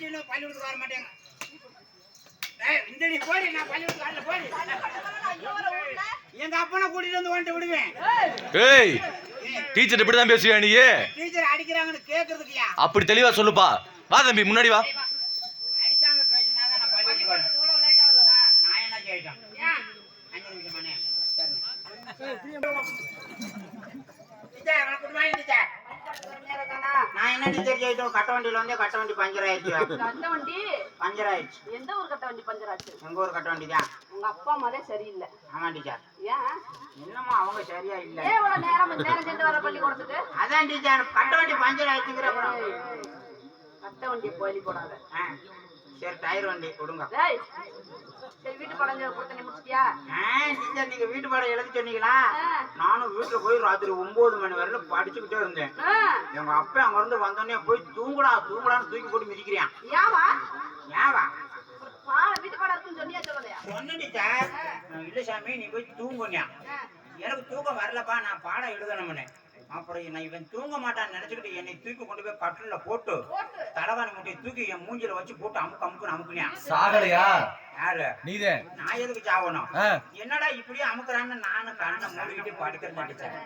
அடிச்சு பள்ளிக்கூடத்துக்கு வர மாட்டேங்க இந்த நீ போடி நான் பள்ளிக்கூடத்துக்கு வரல போடி. எங்க அப்பனை கூட்டிட்டு வந்து வந்துட்டு விடுவேன் ஏய் டீச்சர் இப்படி தான் பேசுவியா நீ டீச்சர் அடிக்கிறாங்கன்னு கேக்குறதுக்குயா அப்படி தெளிவா சொல்லுப்பா வா தம்பி முன்னாடி வா அடிக்காம நான் வரேன்? நான் என்ன கேட்டேன்? அஞ்சு நிமிஷம் மணி. Teacher, teacher. நான் என்ன டீச்சர் செய்யட்டும் கட்ட வண்டியில வந்து கட்ட வண்டி பஞ்சர் ஆயிடுச்சு. கட்ட வண்டி? பஞ்சர் ஆயிடுச்சு. எந்த ஊர் கட்ட வண்டி பஞ்சர் ஆச்சு? எங்க ஊர் கட்ட வண்டி தான் உங்க அப்பா அம்மாலே சரியில்லை. ஆமா டீச்சர் ஏன்? இன்னமும் அவங்க சரியா இல்ல. நேரம் நேரம் சென்று வர பள்ளிக்கூடத்துக்கு? அதான் டீச்சர் கட்ட வண்டி பஞ்சர் ஆயிடுச்சுங்கிற அப்புறம். கட்ட வண்டி போலி போடாத. சரி டயர் வண்டி கொடுங்க. சரி வீட்டு படம் முடிச்சிட்டியா நீங்க வீட்டு பாடம் எழுதி சொன்னீங்களா. நானும் வீட்டுல போய் ராத்திரி ஒன்பது மணி வரையிலும் படிச்சுக்கிட்டே இருந்தேன். எங்க அப்பா அங்க இருந்து வந்தோடனே போய் தூங்குடா தூங்குடான்னு தூக்கி போட்டு மிதிக்கிறான். ஏவா? ஏவா? இல்ல சாமி நீ போய் தூங்குனியா. எனக்கு தூக்கம் வரலப்பா நான் பாடம் எழுதணும்னு. அப்புறம் நான் இவன் தூங்க மாட்டான்னு நினைச்சுக்கிட்டு என்னை தூக்கி கொண்டு போய் கட்டில போட்டு தலைவாணி முட்டையை தூக்கி என் மூஞ்சில வச்சு போட்டு அமுக்கு அமுக்குன்னு அமுக்குனியா. சாகலையா? யாரு? நீதே. நான் எதுக்கு சாவணும் ஆ. என்னடா இப்படியே அமுக்குறான்னு நானும் கண்ணை மூடிக்கிட்டு படுக்கிற மாட்டேன்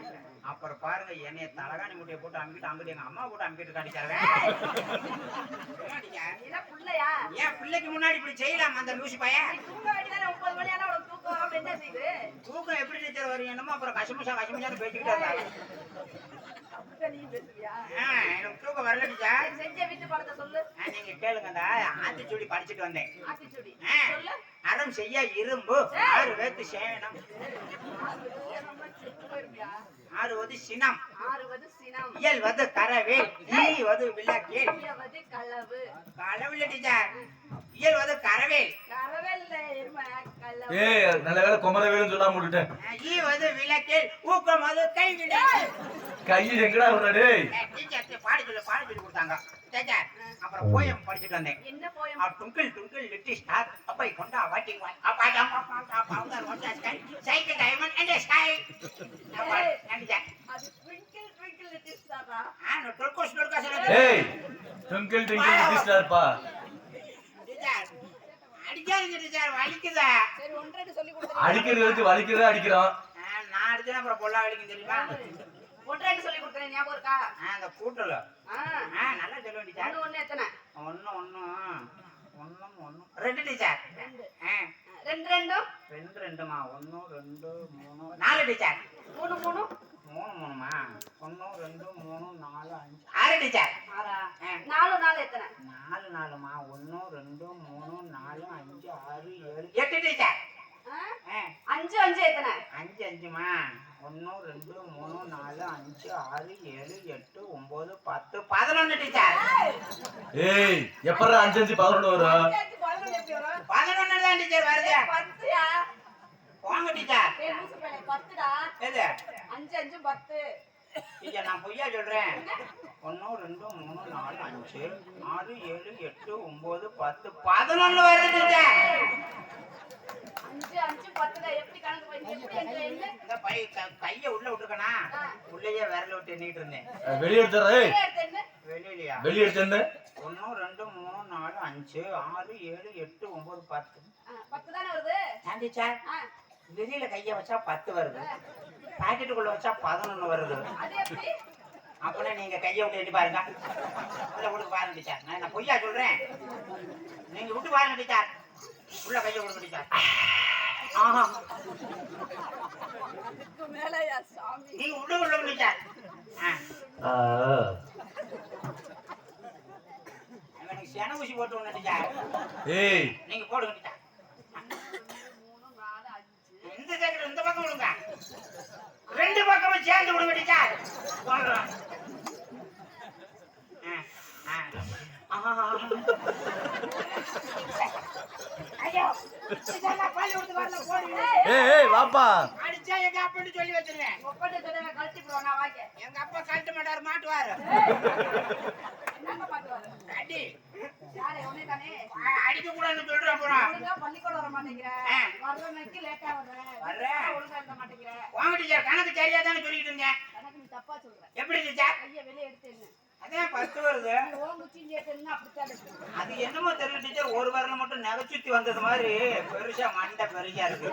அப்புறம் பாருங்க என்னைய தலகாணி முட்டையை போட்டு அமுக்கிட்டு அங்கிட்டு எங்க அம்மா போட்டு அமுக்கிட்டு காட்டிச்சாரு நீதான் புள்ளையா? ஏன் பிள்ளைக்கு முன்னாடி இப்படி செய்யலாம் அந்த லூசி பையன் தூங்க வேண்டியதானே ஒன்பது மணி ஆனா உனக்கு தூக்கம் வராம என்ன செய்யுது தூக்கம் என்னமோ அப்புறம் கசமுசா கசமுசான்னு பேசிக்கிட்டே இருந்தாங்க எனக்கு தூக்கம் வரல செஞ்ச வீட்டு படத்தை சொல்லு. நீங்க கேளுங்க அந்த ஆத்திச்சூடி படிச்சுட்டு வந்தேன். அறம் செய்ய இரும்பு ஆறு வேத்து சேனம். ஆறுவது சினம். ஆறுவது சினம். இயல்வது ஐயாவது களவு. களவில்லை டீச்சர். கரவேல். கரவல்ல எருமை களவு ஏய் நல்ல வேலை குமர வேலுன்னு சொல்லாம விட்டுட்டேன் ஈவது விளக்கேல் ஊக்கமது கைவிட. கை எங்கடா விடுற டேய்? டீச்சர் பாடி சொல்லி பாடி சொல்லி கொடுத்தாங்க. டீச்சர் அப்புறம் போயம் படிச்சுட்டு வந்தேன். என்ன poem? Twinkle twinkle little star. Up above கொண்டா வாட்டிங் வாய் அப்பா ஜம்ப் அப்பா ஸ்கை சைக்கிள் டைமண்ட் அண்ட் ஸ்கை அப்பா அது லிட்டில் ஸ்டாரா? ஆ ஏய் லிட்டில் அடிக்காதீங்க டீச்சர் வலிக்குதா? சரி ஒன்றரை சொல்லி கொடுத்து அடிக்கிறது வச்சு வலிக்கிறதா அடிக்கிறான் ஆ, நான் அடிச்சேன்னா அப்புறம் பொல்லா வலிக்கும் தெரியுமா? ஒன்றரை சொல்லி கொடுத்தேன் ஞாபகம் இருக்கா? அந்த கூட்டல. நல்லா சொல்லுவேன் டீச்சர் ஒண்ணு ஒண்ணு எத்தனை? ஒன்று ஒன்று ஒன்றும் ஒன்று ரெண்டு டீச்சர். ரெண்டு. ரெண்டும் ரெண்டு ரெண்டுமா? ஒன்று ரெண்டு மூணு. நாலு டீச்சர். மூணு மூணு? மூணு மூணுமா? ஒன்று ரெண்டு மூணு நாலு அஞ்சு. ஆறு. டீச்சர். ஆறா. நாலு நாலு எத்தனை? நாலு நாலுமா? ஒன்று ரெண்டு மூணு. அஞ்சு ஆறு ஏழு. எட்டு டீச்சர் அஞ்சு அஞ்சு எத்தனை? அஞ்சு அஞ்சுமா? ஒன்று ரெண்டு மூணு நாலு அஞ்சு ஆறு ஏழு எட்டு ஒம்பது பத்து பதினொன்று டீச்சர் ஏய் எப்படா அஞ்சு அஞ்சு பதினொன்று வரும்? பதினொன்று தான் டீச்சர் வருது. பத்துயா போங்க டீச்சர். பத்துடா. எது? அஞ்சு அஞ்சு பத்து. டீச்சர் நான் பொய்யா சொல்கிறேன் ஒன்று ரெண்டு மூணு நாலு அஞ்சு ஆறு ஏழு எட்டு ஒம்பது பத்து பதினொன்று வருது கையை உள்ள விட்டுருக்கனா? உள்ளேயே விரல விட்டு எண்ணிட்டு இருந்தேன். வெளியே வெளியிலயா? வெளியே எடுத்து ஒன்று ரெண்டு மூணு நாலு அஞ்சு ஆறு ஏழு எட்டு ஒம்பது பத்து. பத்து தானே வருது? ஏன் வெளியில கையை வச்சா பத்து வருது. பாக்கெட்டுக்குள்ள வச்சா பதினொன்று வருது. அது எப்படி? அப்பனா நீங்க கையை விட்டு எண்ணி பாருங்க. உள்ள விட்டு பாருங்க டீச்சர் நான் என்ன பொய்யா சொல்றேன்? நீங்க விட்டு பாருங்க டீச்சர் உள்ள கையை விடுங்க டீச்சர் ஆஹா. இதுக்கு மேலயா சாமி? நீங்க உள்ள உள்ள டீச்சர் ஆ. எனக்கு சென ஊசி போட்டு விடணும் டீச்சர் ஏய். நீங்க போடுங்க டீச்சர் மூணு நாலு அஞ்சு இந்த பக்கம் விடுங்க ரெண்டு பக்கமும் சேர்ந்து விடுங்க டீச்சர் போடுறோம். ஆ, ஆ. ஆஹா. ஐயோ இதெல்லாம் பள்ளிக்கூடத்துக்கு வரல போடுங்க ஏய் ஏய் வாப்பா. அடிச்சா எங்க அப்பன்னு சொல்லி வச்சிருவேன். ஒப்பந்த தடவை கழட்டி போடுவோம் நான் வாங்க. எங்க அப்பா கழட்ட மாட்டாரு மாட்டுவாரு. என்னங்க மாட்டுவாரு அடி. யாரு உன்னை தானே அடிக்க கூடாதுன்னு சொல்றேன் அப்புறம் ஒழுங்கா கணக்கு சரியா தானே சொல்லிட்டு இருந்தேன் எப்படி டீச்சர் அதே பத்து வருது. என்னமோ தெரியல டீச்சர் ஒரு வரல மட்டும் நகைச்சுத்தி வந்தது மாதிரி பெருசா மண்டை பெருசா இருக்கு.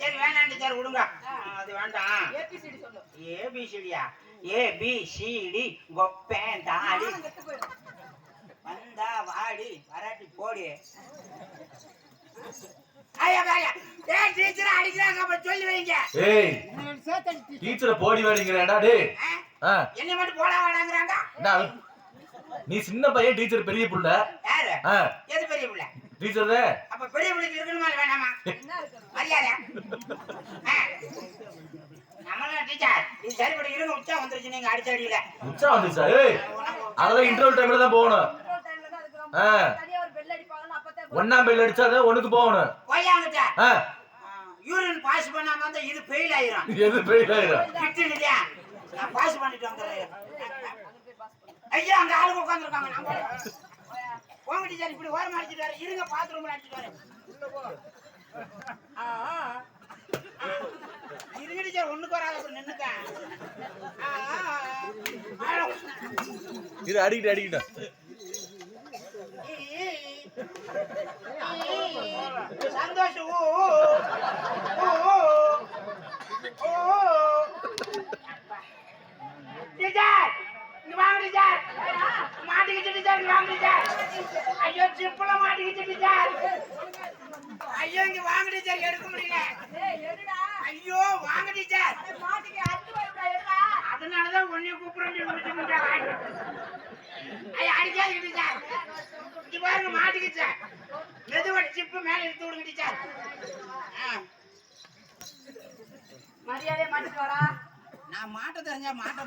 சரி வேணாம் டீச்சர் விடுங்க. அது வேண்டாம். ஏபிசிடி ஏபிசிடியா? ஏபிசிடி. கொப்பேன் தாடி. வந்தா வாடி வராட்டி போடி. ஐயா ஐயா ஏன் டீச்சர் அடிக்கிறாங்க அப்ப சொல்லி வைங்க. ஏய் சேர்த்தடி டீச்சரை. போடி வாடிங்கிறேன்டா டேய். ஆ? ஆ, என்னை மட்டும் போட வேணாங்கிறாங்க என்ன நீ சின்ன பையன் டீச்சர் பெரிய புள்ள. யாரு? ஆ, எது பெரிய பிள்ளை? டீச்சர் அப்ப பெரிய பிள்ளைக்கு இருக்கணுமா இல்ல வேணாமா? மரியாதை. நம்மளும் டீச்சர் இது சரிப்படி இருங்க உச்சா வந்துருச்சு நீங்க அடிச்ச அடியில. உச்சா வந்துச்சா ஏய் அதெல்லாம் இன்டர்வல் டைம்ல தான் போகணும். ஒன்னாம் பெல் அடிச்சாதான் ஒண்ணுக்கு போகணும். யூரின் பாஸ் பண்ணாம வந்தா இது ஃபெயில் ஆயிரும். எது பெயில் ஆயிரும்? கிட்டு இல்லையா நான் பாஸ் பண்ணிட்டு வந்துடுறேன். ஐயா அங்க ஆளுங்க உட்காந்துருக்காங்க நான் போறேன். போங்க டீச்சர் இப்படி ஓரம் அடிச்சிட்டு வரேன் இருங்க பாத்ரூம்ல அடிச்சிட்டு வரேன். உள்ள போ. ஆ, ஆ. ஆ. இருங்க டீச்சர் ஒண்ணுக்கு வராத அப்புறம் நின்னுக்க. இது அடிக்கிட்டு அடிக்கிட்டா. சந்தோஷம் ஊ. ஊ, ஊ. டீச்சர் இங்க வாங்க டீச்சர் மாட்டிக்கிச்சு டீச்சர் இங்க வாங்க டீச்சர் ஐயோ சிப்புல மாட்டிக்கிச்சு டீச்சர் ஐயோ இங்க வாங்க டீச்சர் எடுக்க முடியல ஐயோ வாங்க டீச்சர் மாட்டுக்கு அறுத்து வரடா எடுடா அதனாலதான் உன்னைய கூப்பிடுறேன் முடிச்சு முடிச்சாங்க ஐயா அடிக்காதீங்க டீச்சர் இங்க பாருங்க மாட்டிக்கிச்சு மேல எடுத்து விடுங்க டீச்சர். ஆ. மரியாதையா மாட்டுக்கு வாடா. நான் மாட்ட தெரிஞ்சா மாட்ட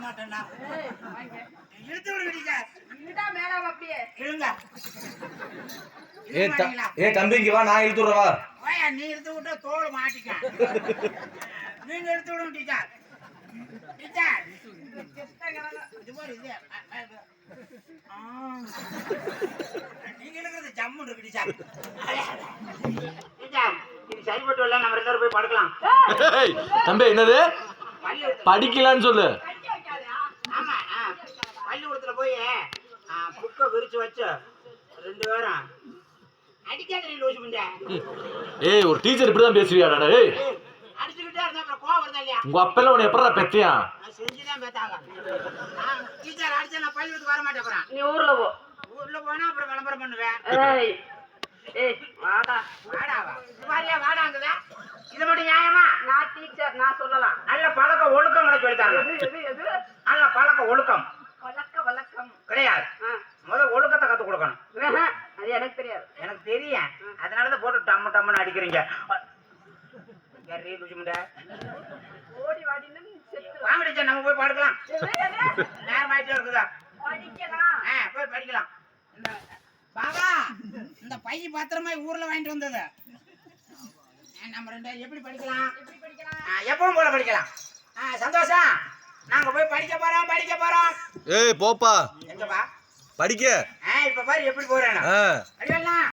வாங்க. இழுத்து விடுங்க டீச்சர். இங்கடா மேல அப்படியே. இழுங்க. ஏ இழுக்க த- மாட்டீங்களா? ஏ தம்பி இங்க வா நான் இழுத்து விடுறேன் வா வாயா நீ எடுத்து விட்டா தோல் மாட்டிக்க நீங்க எடுத்து விடுங்க டீச்சர். நீங்க எடுக்கிறது ஜம்மு இருக்கு டீச்சர் டீச்சர் இது சரிப்பட்டு வரல நம்ம ரெண்டு போய் படுக்கலாம் தம்பி என்னது? படிக்கலான்னு சொல்லு. ஆமா. பள்ளிக்கூடத்துல போய் புக்கை விரிச்சு வச்சு ரெண்டு பேரும் அடிக்காத ஏய் ஒரு டீச்சர் இப்படிதான் பேசுவியாடா ஏய். அப்புறம் கோவம் வருதா இல்லையா? உங்க அப்பெல்லாம் உன்னை எப்படா பெத்தியான் நான் செஞ்சுதான் பேத்தாங்க. டீச்சர் அடிச்சா நான் பள்ளிக்கூடத்துக்கு வர மாட்டேன் அப்புறம். நீ ஊர்ல போ. ஊர்ல போனா அப்புறம் விளம்பரம் பண்ணுவேன். ஏய் ஏய் வாடா. வாடாவா இது மாதிரியா வாடாங்குதா இது மட்டும் நியாயமா? நான் டீச்சர் நான் சொல்லலாம். நல்ல பழக்க எது எது எது? நல்ல பழக்க ஒழுக்கம். வழக்க வழக்கம். கிடையாது. முதல்ல ஒழுக்கத்தை கத்து கொடுக்கணும். அது எனக்கு தெரியாது. எனக்கு தெரியும். அதனாலதான் போட்டு டம்மு டம்முன்னு அடிக்கிறீங்க. யாரு லூசு முண்டை? ஓடி வாடின்னு செத்து. வாங்க டீச்சர் நம்ம போய் படுக்கலாம். நேரம் ஆயிட்டே இருக்குதா? படிக்கலாம். ஆ போய் படிக்கலாம். இந்த- பாபா இந்த பை பத்திரமா ஊர்ல வாங்கிட்டு வந்தது. நம்ம ரெண்டு எப்படி படிக்கலாம்? எப்படி படிக்கலாம்? ஆ, எப்பவும் போல படிக்கலாம். சந்தோஷம் நாங்க போய் படிக்க போறோம் படிக்க போறோம். ஏய் போப்பா. எங்கப்பா? படிக்க. இப்ப பாரு எப்படி போறேன்